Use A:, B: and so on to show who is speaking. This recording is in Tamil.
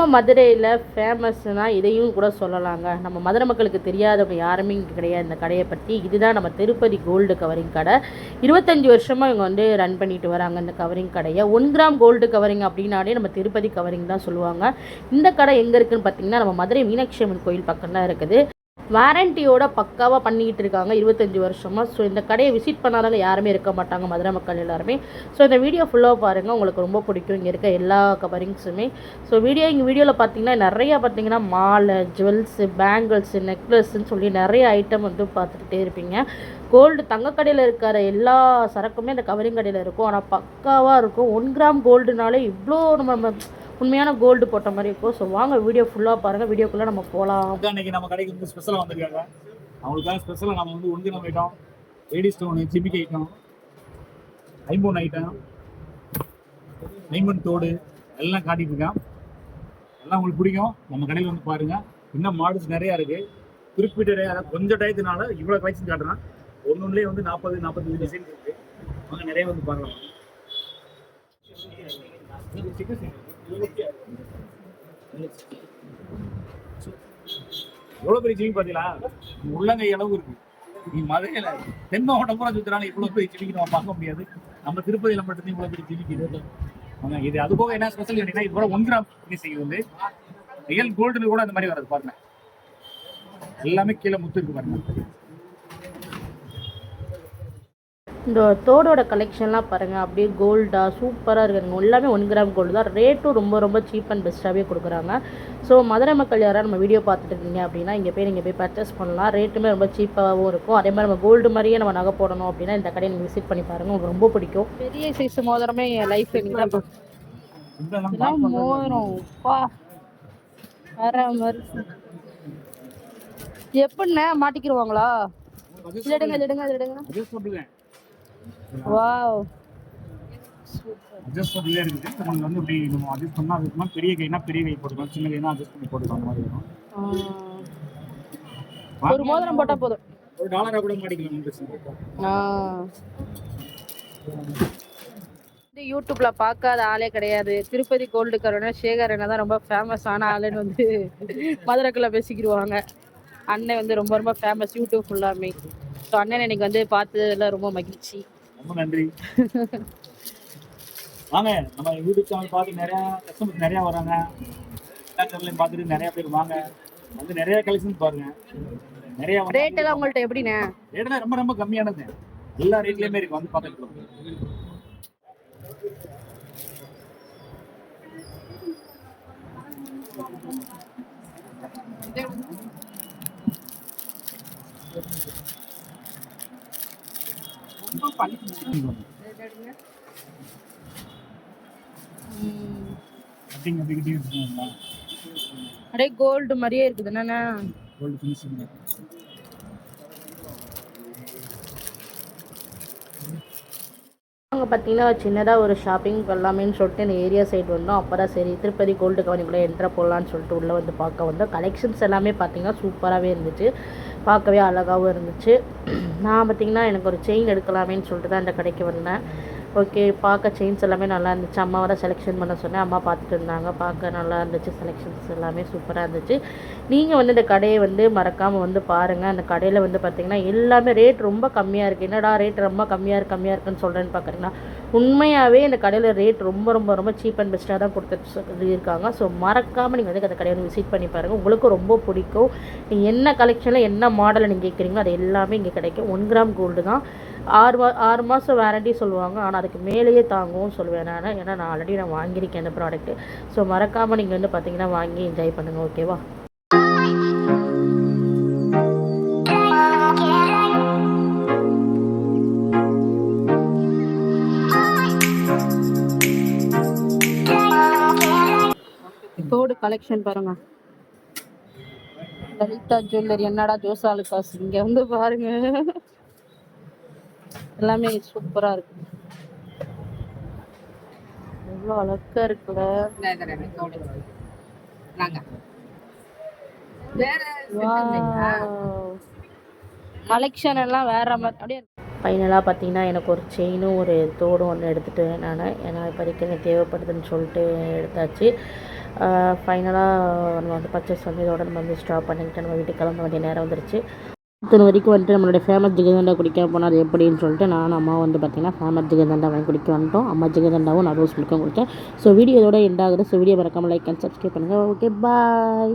A: நம்ம மதுரையில் ஃபேமஸ்னால் இதையும் கூட சொல்லலாங்க. நம்ம மதுரை மக்களுக்கு தெரியாதவங்க யாருமே இங்கே கிடையாது. இந்த கடையை பற்றி இதுதான் நம்ம திருப்பதி கோல்டு கவரிங் கடை. இருபத்தஞ்சி வருஷமாக இவங்க வந்து ரன் பண்ணிட்டு வராங்க இந்த கவரிங் கடையை. ஒன் கிராம் கோல்டு கவரிங் அப்படின்னாலே நம்ம திருப்பதி கவரிங் தான் சொல்லுவாங்க. இந்த கடை எங்கே இருக்குதுன்னு பார்த்தீங்கன்னா நம்ம மதுரை மீனாட்சி அம்மன் கோயில் பக்கம் தான் இருக்குது. வாரண்டியோட பக்காவாக பண்ணிக்கிட்டு இருக்காங்க இருபத்தஞ்சி வருஷமாக ஸோ இந்த கடையை விசிட் பண்ணாதவங்க யாருமே இருக்க மாட்டாங்க மதுரை மக்கள் எல்லாருமே. ஸோ இந்த வீடியோ ஃபுல்லாக பாருங்கள் உங்களுக்கு ரொம்ப பிடிக்கும். இங்கே இருக்க எல்லா கவரிங்ஸுமே ஸோ வீடியோ இங்கே வீடியோவில் பார்த்தீங்கன்னா நிறையா பார்த்தீங்கன்னா மாலை ஜுவல்ஸு பேங்கிள்ஸு நெக்லஸ்ன்னு சொல்லி நிறைய ஐட்டம் வந்து பார்த்துக்கிட்டே இருப்பீங்க. கோல்டு தங்க கடையில் இருக்கிற எல்லா சரக்குமே இந்த கவரிங் கடையில் இருக்கும். ஆனால் பக்காவாக இருக்கும். ஒன் கிராம் கோல்டுனாலே இவ்வளோ நம்ம உண்மையான கோல்டு போட்ட மாதிரி இருக்கும். ஸோ வாங்க வீடியோ ஃபுல்லாக பாருங்கள் வீடியோக்குள்ளே நம்ம போகலாம்
B: அன்றைக்கி இன்னைக்கு நம்ம கடைக்கு வந்து ஸ்பெஷலாக வந்திருக்காங்க. அவங்களுக்காக ஸ்பெஷலாக நம்ம வந்து ஒன்று ஐட்டம் லேடி ஸ்டோனு ஜிமிக் ஐட்டம் ஐம்பொன் ஐட்டம் ஐம்பொன் தோடு எல்லாம் காட்டிட்டுருக்கேன் எல்லாம் உங்களுக்கு பிடிக்கும். நம்ம கடையில் வந்து பாருங்கள் இன்னும் மாடல்ஸ் நிறையா இருக்குது குறிப்பிட்ட அதாவது கொஞ்சம் டயத்தினால இவ்வளோ கலெக்ஷன் காட்டுறேன். ஒன்றுலேயே வந்து நாற்பது நாற்பத்தஞ்சு டிசைன் இருக்குது அவங்க நிறைய வந்து பார்க்கலாம். எவ்வளோ பெரிய ஜிமி பார்த்தீங்களா உள்ளங்கை அளவு இருக்கு. நீ மதுரையில தென் மாவட்டம் பூரா சுத்துறாங்க இவ்வளோ பெரிய ஜிமிக்கு நம்ம பார்க்க முடியாது. நம்ம திருப்பதியில மட்டும்தான் இவ்வளோ பெரிய ஜிமிக்கு இது இது அது போக என்ன ஸ்பெஷல் கேட்டீங்கன்னா இது கூட ஒன் கிராம் வந்து ரியல் கோல்டுன்னு கூட அந்த மாதிரி வராது பாருங்க. எல்லாமே கீழே முத்து இருக்கு பாருங்க.
A: இந்த தோடோட கலெக்ஷன்லாம் பாருங்கள் அப்படியே கோல்டாக சூப்பராக இருக்குங்க. எல்லாமே ஒன் கிராம் கோல்டு தான். ரேட்டும் ரொம்ப ரொம்ப சீப் அண்ட் பெஸ்ட்டாகவே கொடுக்குறாங்க. ஸோ மதுரை மக்கள் யாராவது நம்ம வீடியோ பார்த்துட்டு இருக்கீங்க அப்படின்னா இங்கே போய் நீங்கள் போய் பர்ச்சேஸ் பண்ணலாம். ரேட்டுமே ரொம்ப சீப்பாகவும் இருக்கும். அதே மாதிரி நம்ம கோல்டு மாதிரியே நம்ம நகை போடணும் அப்படின்னா இந்த கடையை நீங்கள் விசிட் பண்ணி பாருங்கள் உங்களுக்கு ரொம்ப பிடிக்கும். பெரிய சைஸ் மோதிரமே என் லைஃப்
B: இதெல்லாம்
A: மோதிரம். பா வேற மாதிரி. எப்படிண்ணே? மாட்டிக்கிருவாங்களா? இது எடுங்க இது எடுங்க இது எடுங்க
B: அட்ஜஸ்ட் பண்ணுங்க
A: வாவ்.
B: அட்ஜஸ்ட் பண்ணிலே இருக்குது. உங்களுக்கு வந்து இப்படி நம்ம அட்ஜஸ்ட் பண்ணா அதுக்கு பெரிய கைனா பெரிய கை போட்டுக்கலாம். சின்ன கைனா அட்ஜஸ்ட் பண்ணி போட்டுக்கலாம் அந்த மாதிரி வரும்.
A: ஒரு மோதிரம் போட்டா போதும்.
B: ஒரு டாலரா கூட மாட்டிக்கலாம்.
A: யூடியூப்ல பார்க்காத ஆளே கிடையாது. திருப்பதி கோல்டு கரோனா சேகர் அண்ணா தான் ரொம்ப ஃபேமஸான ஆளுன்னு வந்து மதுரைக்குள்ள பேசிக்கிடுவாங்க. அண்ணன் வந்து ரொம்ப ரொம்ப ஃபேமஸ் யூடியூப் ஃபுல்லாமே ஸோ அண்ணன் இன்னைக்கு வந்து பார்த்ததுல ரொம்ப மகிழ்ச்சி.
B: ரொம்ப நன்றி. வாங்க நம்ம யூடியூப் சேனல் பார்த்து நிறைய கஸ்டமர்ஸ் நிறைய வராங்க. எல்லா சேனலையும் பார்த்துட்டு நிறைய பேர் வாங்க. வந்து நிறைய கலெக்ஷன் பாருங்க. நிறைய
A: ரேட் எல்லாம் உங்கள்ட்ட எப்படிண்ணே?
B: ரேட்லாம் ரொம்ப ரொம்ப கம்மியானது. எல்லா ரேட்லயுமே இருக்கு. வந்து பார்த்துக்கலாம்.
A: ம். அப்படியே கோல்டு மாதிரியே இருக்குது. என்னண்ணா?
B: கோல்டு ஃபினிஷிங்
A: அங்கே பார்த்தீங்கன்னா சின்னதாக ஒரு ஷாப்பிங் பண்ணலாமேன்னு சொல்லிட்டு இந்த ஏரியா சைடு வந்தோம். அப்போ தான் சரி திருப்பதி கோல்டு கவனிக்குள்ளே என்ட்ர போடலான்னு சொல்லிட்டு உள்ளே வந்து பார்க்க வந்தோம். கலெக்ஷன்ஸ் எல்லாமே பார்த்தீங்கன்னா சூப்பராகவே இருந்துச்சு. பார்க்கவே அழகாகவும் இருந்துச்சு. நான் பார்த்தீங்கன்னா எனக்கு ஒரு செயின் எடுக்கலாமேன்னு சொல்லிட்டு தான் இந்த கடைக்கு வந்தேன். ஓகே பார்க்க செயின்ஸ் எல்லாமே நல்லா இருந்துச்சு. அம்மாவை தான் செலெக்ஷன் பண்ண சொன்னேன். அம்மா பார்த்துட்டு இருந்தாங்க. பார்க்க நல்லா இருந்துச்சு. செலெக்ஷன்ஸ் எல்லாமே சூப்பராக இருந்துச்சு. நீங்கள் வந்து இந்த கடையை வந்து மறக்காமல் வந்து பாருங்கள் அந்த கடையில் வந்து பார்த்தீங்கன்னா எல்லாமே ரேட் ரொம்ப கம்மியாக இருக்குது என்னடா ரேட் ரொம்ப கம்மியாக இருக்கு கம்மியாக இருக்குன்னு சொல்கிறேன்னு பார்க்குறீங்கன்னா உண்மையாகவே இந்த கடையில் ரேட் ரொம்ப ரொம்ப ரொம்ப சீப் அண்ட் பெஸ்ட்டாக தான் கொடுத்துட்டு இருக்காங்க. ஸோ மறக்காமல் நீங்கள் வந்து அந்த கடையை வந்து விசிட் பண்ணி பாருங்கள் உங்களுக்கு ரொம்ப பிடிக்கும். நீங்கள் என்ன கலெக்ஷனில் என்ன மாடலில் நீங்கள் கேட்குறீங்களோ அது எல்லாமே இங்கே கிடைக்கும். ஒன் கிராம் கோல்டு தான். ஆறு மா ஆறு மாதம் வேரண்டி சொல்லுவாங்க. ஆனால் அதுக்கு மேலேயே தாங்கும்னு சொல்லுவேன் நான். ஏன்னா நான் ஆல்ரெடி நான் வாங்கியிருக்கேன் அந்த ப்ராடக்ட்டு ஸோ மறக்காமல் நீங்கள் வந்து பார்த்தீங்கன்னா வாங்கி என்ஜாய் பண்ணுங்கள் ஓகேவா தோடு கலெக்ஷன் பாருங்க. லலிதா ஜுவல்லரி என்னடா ஜோசாலு காசு? இங்க வந்து பாருங்க. எல்லாமே சூப்பரா இருக்கு. எவ்வளோ அழகா இருக்குல்ல. கலெக்ஷன் எல்லாம் வேற மாதிரி அப்படியே ஃபைனலாக பார்த்தீங்கன்னா எனக்கு ஒரு செயினும் ஒரு தோடும் ஒன்று எடுத்துகிட்டு நான் ஏன்னா இப்போதைக்கு எனக்கு தேவைப்படுதுன்னு சொல்லிட்டு எடுத்தாச்சு. ஃபைனலாக நம்ம வந்து பர்ச்சேஸ் வந்து இதோட நம்ம வந்து ஸ்டாப் பண்ணிக்கிட்டு நம்ம வீட்டுக்கு கிளம்ப வேண்டிய நேரம் வந்துருச்சு. இத்தனை வரைக்கும் வந்துட்டு நம்மளுடைய ஃபேமஸ் ஜிகதண்டா குடிக்க போனால் அது எப்படின்னு சொல்லிட்டு நானும் அம்மா வந்து பார்த்திங்கன்னா ஃபேமஸ் ஜிகதண்டா வாங்கி குடிக்க வந்துட்டோம். அம்மா ஜிகதண்டாவும் நான் ரோஸ் மில்க்கும் குடித்தேன் ஸோ வீடியோ இதோட எண்ட் ஆகுது. ஸோ வீடியோ மறக்காமல் லைக் அண்ட் சப்ஸ்கிரைப் பண்ணுங்கள் ஓகே பாய்